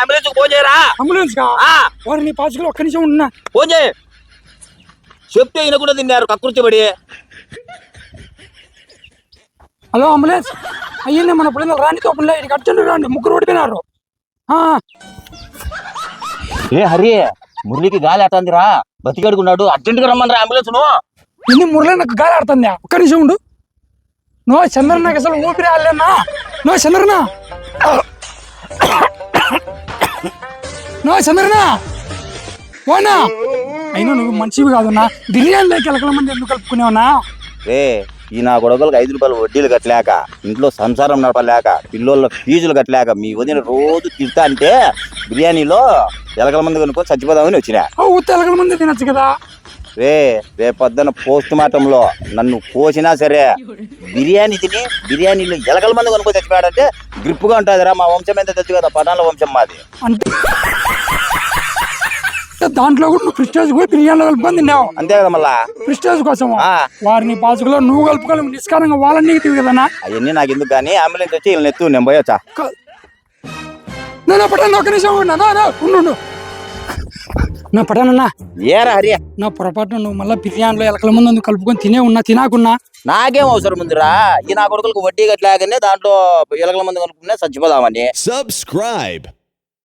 Ambulance phone చేయరా? Ambulance కా? ఆ, వారు నీ పాచికలు ఒక్క నిమిషం ఉన్నా. ఫోన్ చేయి. చెప్తే ఈయన కూడా తిన్నారు కక్కుర్చిపడి హలో అంబులెన్స్ అయ్యింది మన పిల్లలు రాని తోపలే ఇక్కడికి అర్జెంట్ రండి ముగ్గురు ఓడిపోయినారు. ఆ, ఏ హరి మురళికి గాలి అట్టందిరా బతికడుకున్నాడు. అర్జెంట్గా రమ్మని అంబులెన్స్ను. ఇన్ని మురళి నాకు గాలి ఆడుతుంది. ఒక్క నిమిషం ఉండు. నో చంద్రన్ నాకు అసలు ఊపిరి ఆడలేనా? నో చంద్రనా నో చంద్రనా పోనా అయినా నువ్వు మంచివి కాదన్నా. బిర్యానీలోకి ఎలకల మంది ఎందుకు కలుపుకునేవన్నా? రే ఈ నా గొడవలకు ఐదు రూపాయలు వడ్డీలు కట్టలేక ఇంట్లో సంసారం నడపలేక పిల్లోళ్ళ ఫీజులు కట్టలేక మీ వదిన రోజు తిడతా అంటే బిర్యానీలో ఎలకల మంది కొనుక్కొని చచ్చిపోదామని వచ్చినా. ఉత్త ఎలకల మంది తినచ్చు కదా? రే రేపొద్దున పోస్ట్ మార్టంలో నన్ను కోసినా సరే బిర్యానీ తిని బిర్యానీలో ఎలకల మంది కొనుక్కొని చచ్చిపోయాడంటే గ్రిప్పుగా ఉంటుందిరా మా వంశం ఎంత తెలుసు కదా పటాల వంశం మాది. అంటే దాంట్లో కూడా నువ్వు ప్రిస్టేజ్ పోయి బిర్యానీలో కలుపుకొని తిన్నావు అంతే కదా మళ్ళా? ప్రిస్టేజ్ కోసం ఆ, వారిని పాసుకులో నువ్వు కలుపుకోవాలి నిష్కారంగా వాళ్ళని నీకు కదనా అవన్నీ నాకు ఎందుకు కానీ అంబులెన్స్ వచ్చి వీళ్ళని ఎత్తు నేను పోయొచ్చా? నేను పటాను ఒక నిమిషం ఉన్నా నా, నా, ఉండు. నా పటానన్నా ఏరా హరి? నా పొరపాటున నువ్వు మళ్ళీ బిర్యానీలో ఎలకల ముందు అందుకు కలుపుకొని తినే ఉన్నా తినాకున్నా? నాకేం అవసరం ఉందిరా? ఈ నా కొడుకులకు వడ్డీ కట్టలేకనే దాంట్లో ఎలకల మంది కొనుక్కునే చచ్చిపోదామని. Subscribe.